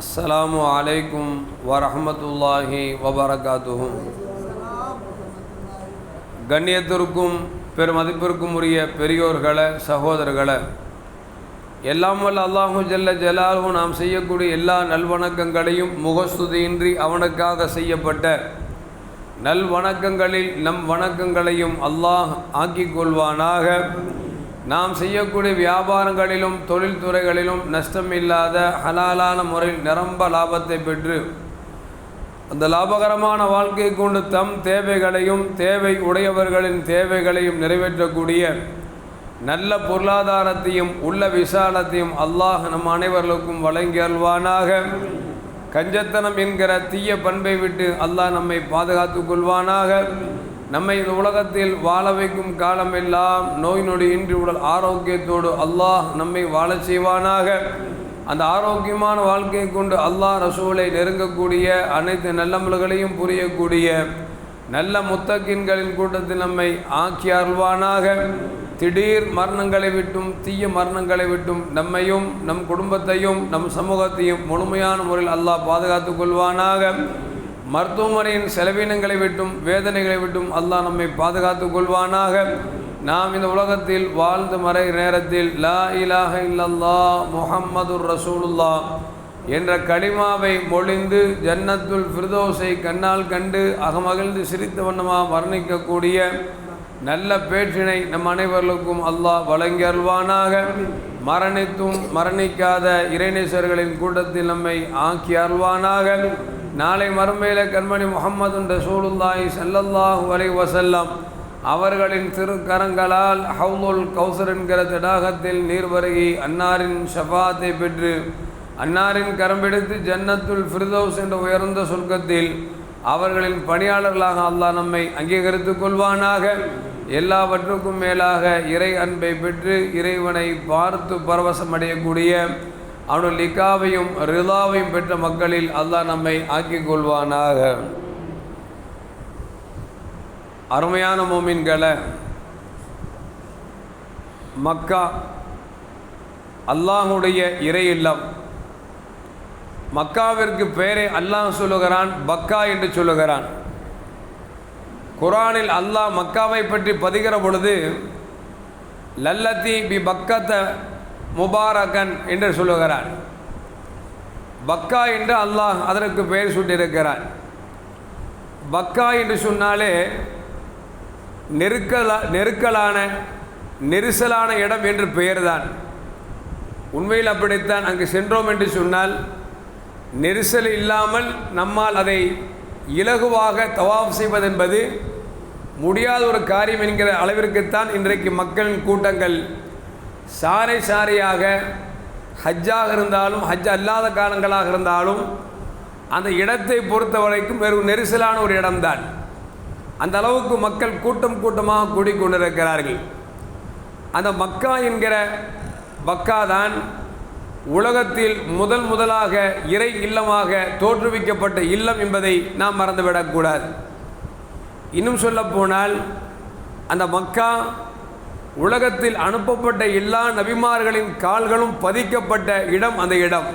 அஸ்ஸலாமு அலைக்கும் வரஹமத்துல்லாஹி வபரகாத்துஹும் கண்ணியத்திற்கும் பெருமதிப்பிற்கும் உரிய பெரியோர்களை சகோதரர்களை எல்லாம் வல்ல அல்லாஹு ஜல்ல ஜலாலும் நாம் செய்யக்கூடிய எல்லா நல்வணக்கங்களையும் முகஸ்துதியின்றி அவனுக்காக செய்யப்பட்ட நல்வணக்கங்களில் நம் வணக்கங்களையும் அல்லாஹ் ஆக்கிக் கொள்வானாக. நாம் செய்யக்கூடிய வியாபாரங்களிலும் தொழில்துறைகளிலும் நஷ்டம் இல்லாத ஹலாலான முறையில் நிரம்ப லாபத்தை பெற்று அந்த லாபகரமான வாழ்க்கை கொண்டு தம் தேவைகளையும் தேவை உடையவர்களின் தேவைகளையும் நிறைவேற்றக்கூடிய நல்ல பொருளாதாரத்தையும் உள்ள விசாலத்தையும் அல்லாஹ் நம் அனைவர்களுக்கும் வழங்கி அல்வானாக கஞ்சத்தனம் என்கிற தீய பண்பை விட்டு அல்லாஹ் நம்மை பாதுகாத்து கொள்வானாக. நம்மை இந்த உலகத்தில் வாழ வைக்கும் காலமெல்லாம் நோய் நொடி இன்றி உடல் ஆரோக்கியத்தோடு அல்லாஹ் நம்மை வாழச் செய்வானாக. அந்த ஆரோக்கியமான வாழ்க்கையை கொண்டு அல்லாஹ் ரசூலை நெருங்கக்கூடிய அனைத்து நல்லமல்களையும் புரியக்கூடிய நல்ல முத்தக்கின்களின் கூட்டத்தில் நம்மை ஆக்கி அருள்வானாக. திடீர் மரணங்களை விட்டும் தீய மரணங்களை விட்டும் நம்மையும் நம் குடும்பத்தையும் நம் சமூகத்தையும் முழுமையான முறையில் அல்லாஹ் பாதுகாத்து கொள்வானாக. மருத்துவமனையின் செலவினங்களை விட்டும் வேதனைகளை விட்டும் அல்லாஹ் நம்மை பாதுகாத்து கொள்வானாக. நாம் இந்த உலகத்தில் வாழ்ந்து மறை நேரத்தில் லா இலாஹ இல்லல்லா முஹம்மது ரசூலுல்லா என்ற களிமாவை மொழிந்து ஜன்னத்துல் ஃபிர்தோஸை கண்ணால் கண்டு அகமகிழ்ந்து சிரித்த வண்ணமாக வர்ணிக்கக்கூடிய நல்ல பேற்றினை நம் அனைவர்களுக்கும் அல்லாஹ் வழங்கி அருள்வானாக. மரணித்தும் மரணிக்காத இறைநேசர்களின் கூட்டத்தில் நம்மை ஆக்கி அருள்வானாக. நாளை மறுமையில கண்மணி முகமது ரசூலுல்லாய் ஸல்லல்லாஹு அலைஹி வஸல்லம் அவர்களின் திருக்கரங்களால் ஹவுலுல் கௌசர் என்கிற தடாகத்தில் நீர் வருகி அன்னாரின் ஷபாத்தை பெற்று அன்னாரின் கரம்பிடித்து ஜன்னத்துல் ஃபிர்தௌஸ் என்ற உயர்ந்த சொர்க்கத்தில் அவர்களின் பணியாளர்களாக அல்லாஹ் நம்மை அங்கீகரித்து கொள்வானாக. எல்லாவற்றுக்கும் மேலாக இறை அன்பை பெற்று இறைவனை பார்த்து பரவசமடையக்கூடிய அவனுடைய லிக்காவையும் ரிதாவையும் பெற்ற மக்களில் அல்லாஹ் நம்மை ஆக்கிக் கொள்வானாக அருமையான மோமின்களை மக்கா அல்லாஹுடைய இறை இல்லம். மக்காவிற்கு பெயரை அல்லாஹ் சொல்லுகிறான் பக்கா என்று சொல்லுகிறான். குரானில் அல்லாஹ் மக்காவை பற்றி பதிகிற பொழுது லல்லத்தி பி பக்கத்தை முபாரகன் என்று சொல்லுகிறான் பக்கா என்று அல்லாஹ் அதற்கு பெயர் சூட்டியிருக்கிறான் பக்கா என்று சொன்னாலே நெருக்கலா நெருக்கலான நெரிசலான இடம் என்று பெயர்தான். உண்மையில் அப்படித்தான் அங்கு சென்றோம் என்று சொன்னால் நெரிசல் இல்லாமல் நம்மால் அதை இலகுவாக தவாஃப் செய்வதென்பது முடியாத ஒரு காரியம் என்கிற அளவிற்குத்தான் இன்றைக்கு மக்களின் கூட்டங்கள் சாரை சாரையாக ஹஜ்ஜாக இருந்தாலும் ஹஜ் அல்லாத காலங்களாக இருந்தாலும் அந்த இடத்தை பொறுத்த வரைக்கும் வெறும் நெரிசலான ஒரு இடம்தான். அந்த அளவுக்கு மக்கள் கூட்டம் கூட்டமாக கூடிக்கொண்டிருக்கிறார்கள். அந்த மக்கா என்கிற மக்கா தான் உலகத்தில் முதல் முதலாக இறை இல்லமாக தோற்றுவிக்கப்பட்ட இல்லம் என்பதை நாம் மறந்துவிடக்கூடாது. இன்னும் சொல்லப்போனால் அந்த மக்கா உலகத்தில் அனுப்பப்பட்ட எல்லா நபிமார்களின் கால்களும் பதிக்கப்பட்ட இடம் அந்த இடம்.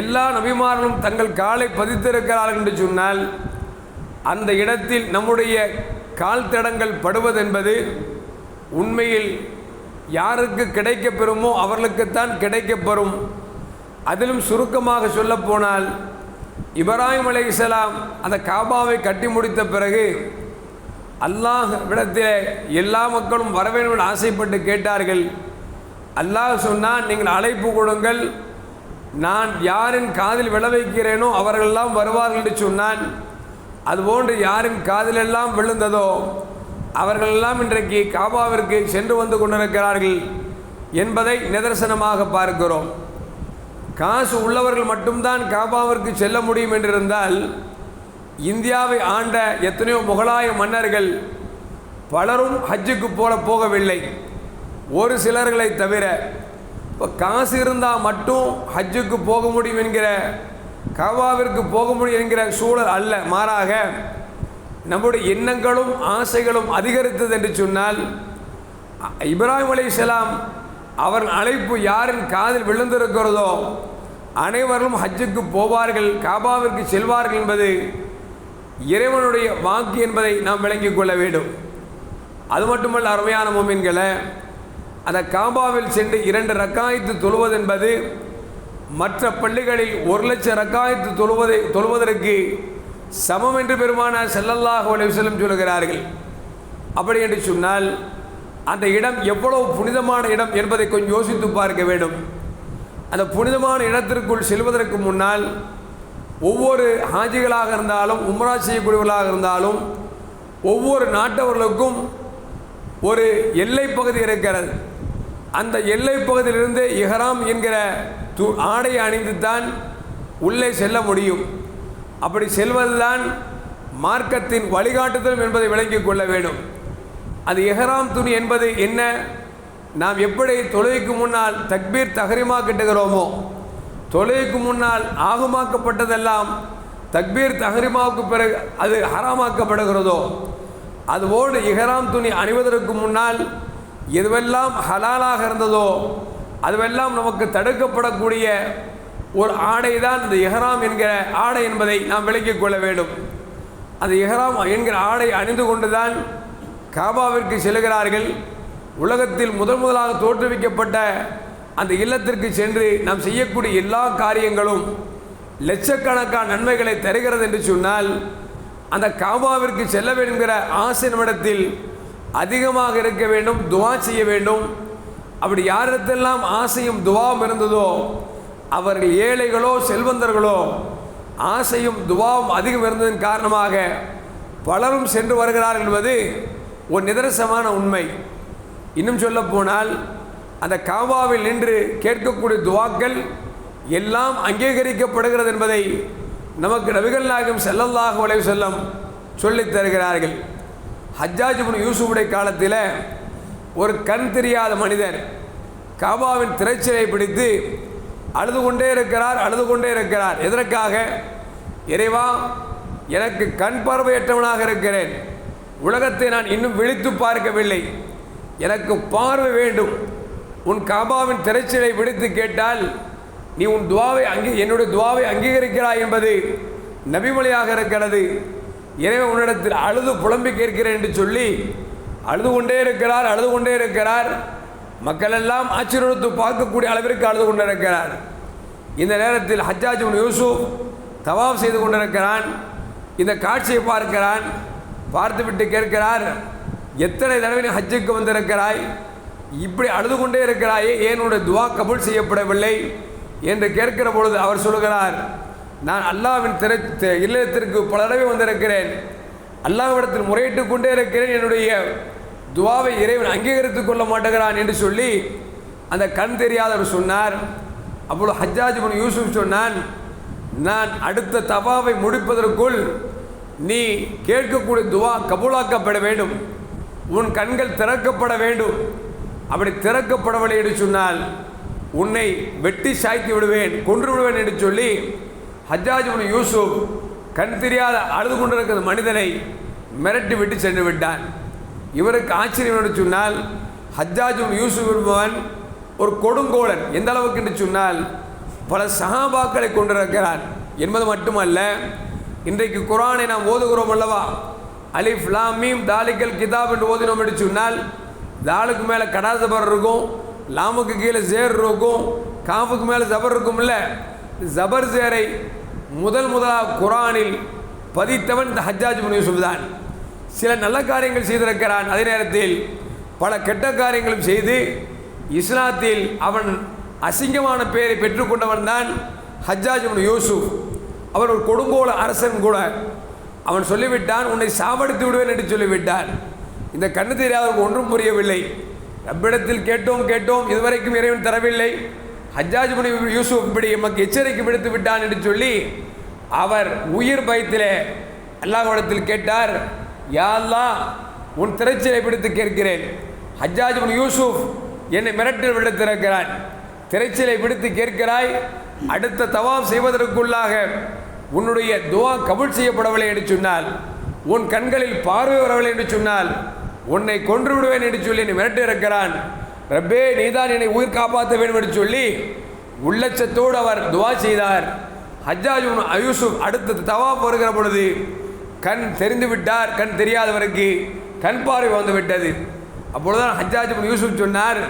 எல்லா நபிமார்களும் தங்கள் காலை பதித்திருக்கிறார்கள் என்று சொன்னால் அந்த இடத்தில் நம்முடைய கால் தடங்கள் படுவதென்பது உண்மையில் யாருக்கு கிடைக்கப்பெறுமோ அவர்களுக்குத்தான் கிடைக்கப்பெறும். அதிலும் சுருக்கமாக சொல்லப்போனால் இப்ராஹிம் அலை இஸ்லாம் அந்த காபாவை கட்டி முடித்த பிறகு அல்லாஹ் விடத்தில் எல்லா மக்களும் வர வேண்டும் என்று ஆசைப்பட்டு கேட்டார்கள். அல்லாஹ் சொன்னால் நீங்கள் அழைப்பு கொடுங்கள். நான் யாரின் காதில் விழ வைக்கிறேனோ அவர்களெல்லாம் வருவார்கள் என்று சொன்னான். அதுபோன்று யாரின் காதிலெல்லாம் விழுந்ததோ அவர்களெல்லாம் இன்றைக்கு காபாவிற்கு சென்று வந்து கொண்டிருக்கிறார்கள் என்பதை நிதர்சனமாக பார்க்கிறோம். காசு உள்ளவர்கள் மட்டும்தான் காபாவிற்கு செல்ல முடியும் என்றிருந்தால் இந்தியாவை ஆண்ட எத்தனையோ முகலாய மன்னர்கள் பலரும் ஹஜ்ஜுக்கு போல போகவில்லை. ஒரு சிலர்களை தவிர இப்போ காசு இருந்தால் மட்டும் ஹஜ்ஜுக்கு போக முடியும் என்கிற காபாவிற்கு போக முடியும் என்கிற சூழல் அல்ல. மாறாக நம்முடைய எண்ணங்களும் ஆசைகளும் அதிகரித்தது என்று சொன்னால் இப்ராஹிம் அளிசலாம் அவர் அழைப்பு யாரின் காதில் விழுந்திருக்கிறதோ அனைவரும் ஹஜ்ஜுக்கு போவார்கள் காபாவிற்கு செல்வார்கள் என்பது இறைவனுடைய வாக்கு என்பதை நாம் விளங்கிக் கொள்ள வேண்டும். அது மட்டுமல்ல அருமையான மோமின்களை அந்த காபாவில் சென்று இரண்டு ரக்காயத்து தொழுவதென்பது மற்ற பள்ளிகளில் ஒரு லட்சம் ரக்காயத்து தொழுவதை தொழுவதற்கு சமம் என்று பெருமான செல்லல்லாஹ் செல்லும் சொல்கிறார்கள். அப்படி என்று சொன்னால் அந்த இடம் எவ்வளவு புனிதமான இடம் என்பதை கொஞ்சம் யோசித்து பார்க்க வேண்டும். அந்த புனிதமான இடத்திற்குள் செல்வதற்கு முன்னால் ஒவ்வொரு ஹாஜிகளாக இருந்தாலும் உம்ரா செய்யக்கூடியவர்களாக இருந்தாலும் ஒவ்வொரு நாட்டவர்களுக்கும் ஒரு எல்லை பகுதி இருக்கிறது. அந்த எல்லை பகுதியிலிருந்து இஹராம் என்கிற து ஆடை அணிந்து தான் உள்ளே செல்ல முடியும். அப்படி செல்வதுதான் மார்க்கத்தின் வழிகாட்டுதல் என்பதை விளங்கிக் கொள்ள வேண்டும். அது எஹராம் துணி என்பது என்ன? நாம் எப்படி தொழுகைக்கு முன்னால் தக்பீர் தகரிமா கிட்டுகிறோமோ தொழுகைக்கு முன்னால் ஆகுமாக்கப்பட்டதெல்லாம் தக்பீர் தஹரிமாவுக்கு பிறகு அது ஹராமாக்கப்படுகிறதோ அதுபோல் இஹராம் துணி அணிவதற்கு முன்னால் எதுவெல்லாம் ஹலாலாக இருந்ததோ அதுவெல்லாம் நமக்கு தடுக்கப்படக்கூடிய ஒரு ஆடை தான் இந்த இஹராம் என்கிற ஆடை என்பதை நாம் விளக்கிக் கொள்ள வேண்டும். அந்த இஹராம் என்கிற ஆடை அணிந்து கொண்டுதான் காபாவிற்கு செல்கிறார்கள். உலகத்தில் முதல் முதலாக தோற்றுவிக்கப்பட்ட அந்த இல்லத்திற்கு சென்று நாம் செய்யக்கூடிய எல்லா காரியங்களும் லட்சக்கணக்கான நன்மைகளை தருகிறது என்று சொன்னால் அந்த காபாவிற்கு செல்ல வேண்டுங்கிற ஆசை நம்மிடத்தில் அதிகமாக இருக்க வேண்டும் துவா செய்ய வேண்டும். அப்படி யாரிடத்தெல்லாம் ஆசையும் துவாவும் இருந்ததோ அவர்கள் ஏழைகளோ செல்வந்தர்களோ ஆசையும் துவாவும் அதிகம் இருந்ததன் காரணமாக பலரும் சென்று வருகிறார்கள் என்பது ஒரு நிதர்சமான உண்மை. இன்னும் சொல்ல போனால் அந்த காபாவில் நின்று கேட்கக்கூடிய துவாக்கள் எல்லாம் அங்கீகரிக்கப்படுகிறது என்பதை நமக்கு நபிகள் நாயகம் செல்லல்லாக அலைஹி செல்லம் சொல்லித் தருகிறார்கள். ஹஜ்ஜாஜ் யூசுஃபுடைய காலத்தில் ஒரு கண் தெரியாத மனிதர் காபாவின் திரைச்சலை பிடித்து அழுது கொண்டே இருக்கிறார் அழுது கொண்டே இருக்கிறார். எதற்காக? இறைவா எனக்கு கண் பார்வையற்றவனாக இருக்கிறேன். உலகத்தை நான் இன்னும் விழித்து பார்க்கவில்லை. எனக்கு பார்வை வேண்டும். உன் காபாவின் திரைச்சலை விடுத்து கேட்டால் நீ உன் துவாவை அங்கீ என்னுடைய துவாவை அங்கீகரிக்கிறாய் என்பது நபிமொழியாக இருக்கிறது. எனவே உன்னிடத்தில் அழுது புலம்பி கேட்கிறேன் என்று சொல்லி அழுது கொண்டே இருக்கிறார் அழுது கொண்டே இருக்கிறார். மக்களெல்லாம் ஆச்சரியத்து பார்க்கக்கூடிய அளவிற்கு அழுது கொண்டிருக்கிறார். இந்த நேரத்தில் ஹஜ்ஜாஜ் உன் யூசுப் தவாப் செய்து கொண்டிருக்கிறான். இந்த காட்சியை பார்க்கிறான். பார்த்துவிட்டு கேட்கிறார் எத்தனை தடவை ஹஜ்ஜுக்கு வந்திருக்கிறாய்? இப்படி அழுது கொண்டே இருக்கிறாயே என்னுடைய துவா கபூல் செய்யப்படவில்லை? என்று கேட்கிற பொழுது அவர் சொல்கிறார் நான் அல்லாவின் திரை இல்லத்திற்கு பல தடவை வந்திருக்கிறேன். அல்லாஹ்விடத்தில் முறையிட்டு கொண்டே இருக்கிறேன். என்னுடைய துவாவை இறைவன் அங்கீகரித்துக் கொள்ள மாட்டேங்கிறான் என்று சொல்லி அந்த கண் தெரியாதவர் சொன்னார். அப்பொழுது ஹஜ்ஜாஜ் இப்னு யூசுப் சொன்னான் நான் அடுத்த தவாவை முடிப்பதற்குள் நீ கேட்கக்கூடிய துவா கபூலாக்கப்பட வேண்டும். உன் கண்கள் திறக்கப்பட வேண்டும். அப்படி திறக்கப்படவில்லை என்று சொன்னால் உன்னை வெட்டி சாய்த்து விடுவேன் கொன்று விடுவேன் என்று சொல்லி ஹஜ்ஜாஜ் உன் யூசுப் கண் தெரியாத அழுது கொண்டிருக்கிற மனிதனை மிரட்டி விட்டு சென்று விட்டான். இவருக்கு ஆச்சரியம் என்று சொன்னால் ஹஜ்ஜாஜ் உன் யூசுப் என்பவன் ஒரு கொடுங்கோலன். எந்த அளவுக்கு என்று சொன்னால் பல சகாபாக்களை கொண்டிருக்கிறான். என்பது மட்டுமல்ல இன்றைக்கு குரானை நாம் ஓதுகிறோம் அல்லவா? அலிஃப் லாமீம் மீம் தாலிக்கல் கிதாப் என்று ஓதினோம் என்று சொன்னால் தாளுக்கு மேலே கடாசபர் இருக்கும் லாமுக்கு கீழே ஜேர் இருக்கும் காஃபுக்கு மேலே ஜபர் இருக்கும்ல ஜபர் சேரை முதல் முதலாக குரானில் பதித்தவன் இந்த ஹஜ்ஜாஜ் முன் யூசுப் தான். சில நல்ல காரியங்கள் செய்திருக்கிறான். அதே நேரத்தில் பல கெட்ட காரியங்களும் செய்து இஸ்லாத்தில் அவன் அசிங்கமான பெயரை பெற்றுக்கொண்டவன் தான் ஹஜ்ஜாஜ் முன் யூசுப். அவன் ஒரு கொடுங்கோல அரசன் கூட. அவன் சொல்லிவிட்டான் உன்னை சாவடித்து விடுவேன் என்று சொல்லிவிட்டான். இந்த கண்ணு தெரியாதவருக்கு ஒன்றும் புரியவில்லை. ரப்பிடத்தில் கேட்டோம் கேட்டோம் இதுவரைக்கும் இறைவன் தரவில்லை. ஹஜ்ஜாஜ் முனி யூசுப் இப்படி எமக்கு எச்சரிக்கை விடுத்து விட்டான் என்று சொல்லி அவர் உயிர் பயத்திலே அல்லாஹ்விடத்தில் கேட்டார் யா உன் திரைச்சிலை பிடித்து கேட்கிறேன். ஹஜ்ஜாஜ் இப்னு யூசுப் என்னை மிரட்டில் விடுத்திருக்கிறான் திரைச்சிலை பிடித்து கேட்கிறாய் அடுத்த தவாம் செய்வதற்குள்ளாக உன்னுடைய துவா கபூல் செய்யப்படவில்லை என்று சொன்னால் உன் கண்களில் பார்வை வரவில்லை என்று சொன்னால் உன்னை கொன்று விடுவேன் என்று சொல்லி நீ மிரட்டி இருக்கிறான். ரப்பே நீதான் என்னை உயிர் காப்பாற்ற வேண்டும் என்று சொல்லி உள்ளச்சத்தோடு அவர் துவா செய்தார். ஹஜ்ஜாஜ் அயூசுப் யூசுப் அடுத்த தவா வருகிற பொழுது கண் தெரிந்து விட்டார். கண் தெரியாதவருக்கு கண் பார்வை வந்து விட்டது. அப்பொழுதுதான் ஹஜ்ஜாஜ் யூசுப் சொன்னார்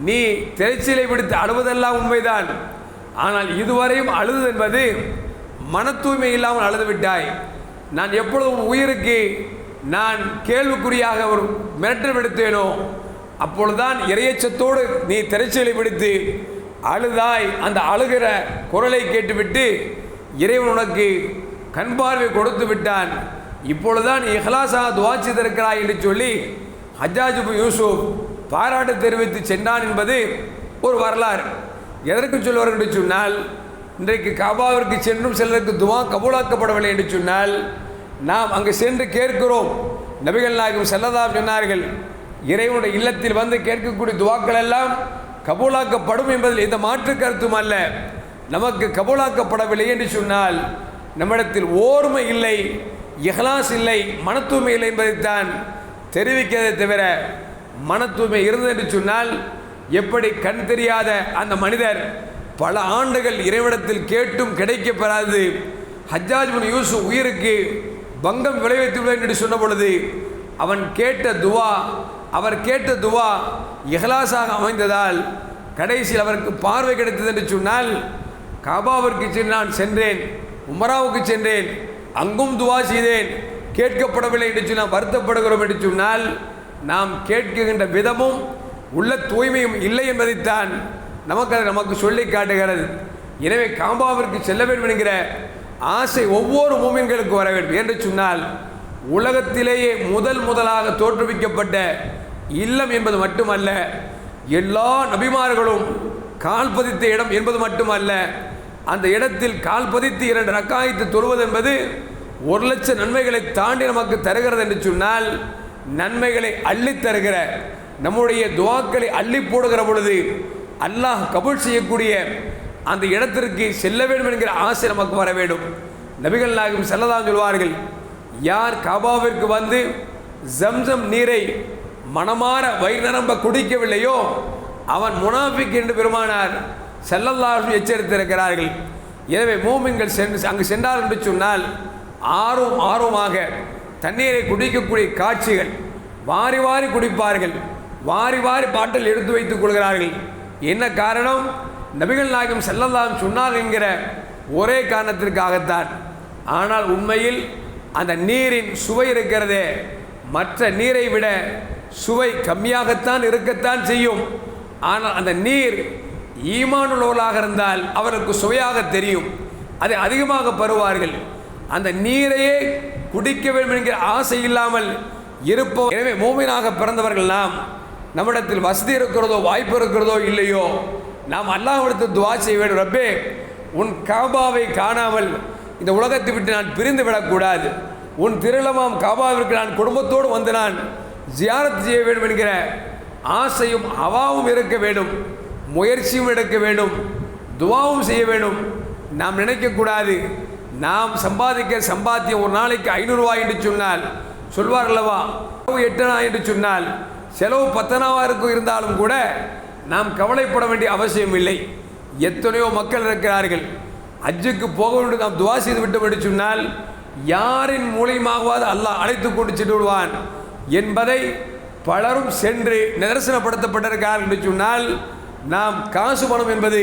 நீ திரைச்சீலை பிடித்து அழுவதெல்லாம் உண்மைதான். ஆனால் இதுவரையும் அழுது என்பது மன தூய்மை இல்லாமல் அழுது விட்டாய். நான் எப்பொழுதும் உன் உயிருக்கு நான் கேள்விக்குறியாக ஒரு மிரட்டல் விடுத்தேனோ அப்பொழுதுதான் இறையச்சத்தோடு நீ திரைச்சலை பிடித்து அழுதாய் அந்த அழுகிற குரலை கேட்டுவிட்டு இறைவன் உனக்கு கண் பார்வை கொடுத்து விட்டான். இப்பொழுதுதான் இஹ்லாஸாக துவாச்சித்திருக்கிறாய் என்று சொல்லி ஹஜ்ஜாஜ் யூசுப் பாராட்டு தெரிவித்து சென்றான் என்பது ஒரு வரலாறு. எதற்கு சொல்வார் என்று சொன்னால் இன்றைக்கு காபாவிற்கு சென்றும் சிலருக்கு துவா கபூலாக்கப்படவில்லை என்று சொன்னால் நாம் அங்கு சென்று கேட்கிறோம். நபிகள் நாயகம் செல்லதா சொன்னார்கள் இறைவனுடைய இல்லத்தில் வந்து கேட்கக்கூடிய துவாக்கள் எல்லாம் கபூலாக்கப்படும் என்பதில் எந்த மாற்று கருத்தும் அல்ல. நமக்கு கபூலாக்கப்படவில்லை என்று சொன்னால் நம்மிடத்தில் ஓர்மை இல்லை இஹ்லாஸ் இல்லை மனத்தூய்மை இல்லை என்பதைத்தான் தெரிவிக்கிறதை தவிர மனத்தூய்மை இருந்தது என்று சொன்னால் எப்படி கண் தெரியாத அந்த மனிதர் பல ஆண்டுகள் இறைவிடத்தில் கேட்டும் கிடைக்கப்பெறாது. ஹஜ்ஜாஜ் பின் உயிருக்கு பங்கம் விளைவித்துள்ளேன் என்று சொன்ன பொழுது அவன் கேட்ட துவா அவர் கேட்ட துவா இஹ்லாஸாக அமைந்ததால் கடைசியில் அவருக்கு பார்வை கிடைத்தது என்று சொன்னால் காபாவிற்கு நான் சென்றேன் உமராவுக்கு சென்றேன் அங்கும் துவா செய்தேன் கேட்கப்படவில்லை என்று சொன்னால் வருத்தப்படுகிறோம் என்று சொன்னால் நாம் கேட்கின்ற விதமும் உள்ள தூய்மையும் இல்லை என்பதைத்தான் நமக்கு அது நமக்கு சொல்லி காட்டுகிறது. எனவே காபாவிற்கு செல்ல வேண்டும் என்கிற ஆசை ஒவ்வொரு மூமின்களுக்கு வர வேண்டும். என்று சொன்னால் உலகத்திலேயே முதல் முதலாக தோற்றுவிக்கப்பட்ட இல்லம் என்பது மட்டுமல்ல எல்லா நபிமார்களும் கால் பதித்த இடம் என்பது மட்டுமல்ல அந்த இடத்தில் கால் பதித்து இரண்டு ரக்காயத்து தொழுவது என்பது ஒரு லட்சம் நன்மைகளை தாண்டி நமக்கு தருகிறது என்று சொன்னால் நன்மைகளை அள்ளித் தருகிற நம்முடைய துவாக்களை அள்ளி போடுகிற பொழுது அல்லாஹ் கபூல் செய்யக்கூடிய அந்த இடத்திற்கு செல்ல வேண்டும் என்கிற ஆசை நமக்கு வர வேண்டும். நபிகள் நாயகம் செல்லதான் சொல்வார்கள் யார் காபாவிற்கு வந்து ஜம்சம் நீரை மனமாற வயிறு நிரம்ப குடிக்கவில்லையோ அவன் முனாஃபிக் என்று பெருமானார் செல்லல்லாஹும் எச்சரித்திருக்கிறார்கள். எனவே மூமின்கள் சென்று அங்கு சென்றார் என்று சொன்னால் ஆர்வம் ஆர்வமாக தண்ணீரை குடிக்கக்கூடிய காட்சிகள் வாரி வாரி குடிப்பார்கள். வாரி வாரி பாட்டில் எடுத்து வைத்துக் கொள்கிறார்கள். என்ன காரணம்? நபிகள் நாயகம் செல்லலாம் சொன்னார் என்கிற ஒரே காரணத்திற்காகத்தான். ஆனால் உண்மையில் அந்த நீரின் சுவை இருக்கிறதே மற்ற நீரை விட சுவை கம்மியாகத்தான் இருக்கத்தான் செய்யும். ஆனால் அந்த நீர் ஈமானுள்ளவர்களாக இருந்தால் அவருக்கு சுவையாக தெரியும். அதை அதிகமாக பருவார்கள். அந்த நீரையே குடிக்க வேண்டும் என்கிற ஆசை இல்லாமல் இருப்போம் எனவே மூமினாக பிறந்தவர்கள் நாம் நம்மிடத்தில் வசதி இருக்கிறதோ வாய்ப்பு இருக்கிறதோ இல்லையோ நாம் அல்லாஹ்விடத்து துவா செய்ய வேண்டும் ரப்பே உன் காபாவை காணாமல் இந்த உலகத்தை விட்டு நான் பிரிந்து விடக்கூடாது. உன் திருளமாம் காபாவிற்கு நான் குடும்பத்தோடு வந்து நான் ஜியாரத் செய்ய வேண்டும் என்கிற ஆசையும் அவாவும் இருக்க வேண்டும். முயற்சியும் எடுக்க வேண்டும். துவாவும் செய்ய வேண்டும். நாம் நினைக்கக்கூடாது. நாம் சம்பாதிக்க சம்பாத்தியம் ஒரு நாளைக்கு ஐநூறுரூவா என்று சொன்னால் சொல்வார் அல்லவா செலவு எட்டனா என்று சொன்னால் செலவு பத்தனாவாருக்கு இருந்தாலும் கூட நாம் கவலைப்பட வேண்டிய அவசியம் இல்லை. எத்தனையோ மக்கள் இருக்கிறார்கள். அஜுக்கு போக வேண்டும் நாம் துவா செய்து விட்டு என்று சொன்னால் யாரின் மூலியமாகவாது அல்லாஹ் அழைத்து கொண்டு சென்று விடுவான் என்பதை பலரும் சென்று நிதர்சனப்படுத்தப்பட்டிருக்கார் என்று சொன்னால் நாம் காசு பணம் என்பது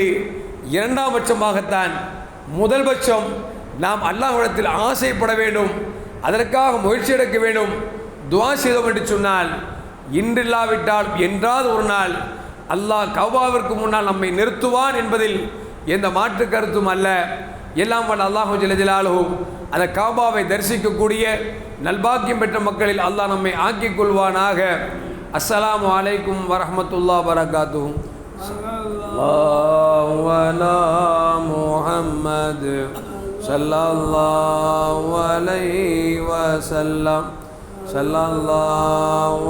இரண்டாம் பட்சமாகத்தான். முதல் பட்சம் நாம் அல்லாஹ்விடத்தில் ஆசைப்பட வேண்டும் அதற்காக முயற்சி எடுக்க வேண்டும் துவா செய்தோம் என்று சொன்னால் இன்றில்லாவிட்டால் என்றாவது ஒரு நாள் அல்லாஹ் கௌபாவிற்கு முன்னால் நம்மை நிறுத்துவான் என்பதில் எந்த மாற்று கருத்தும் அல்ல. எல்லாம் வல்ல அல்லாஹு ஜலஜலாலும் அந்த காபாவை தரிசிக்கக்கூடிய நல்பாக்கியம் பெற்ற மக்களில் அல்லாஹ் நம்மை ஆக்கிக் கொள்வானாக. அஸ்லாம் அலைக்கும் வரமத்துல்லா வரகாத்து முஹம்மது ஸல்லல்லாஹு அலைஹி வஸல்லம். ஸல்லல்லாஹு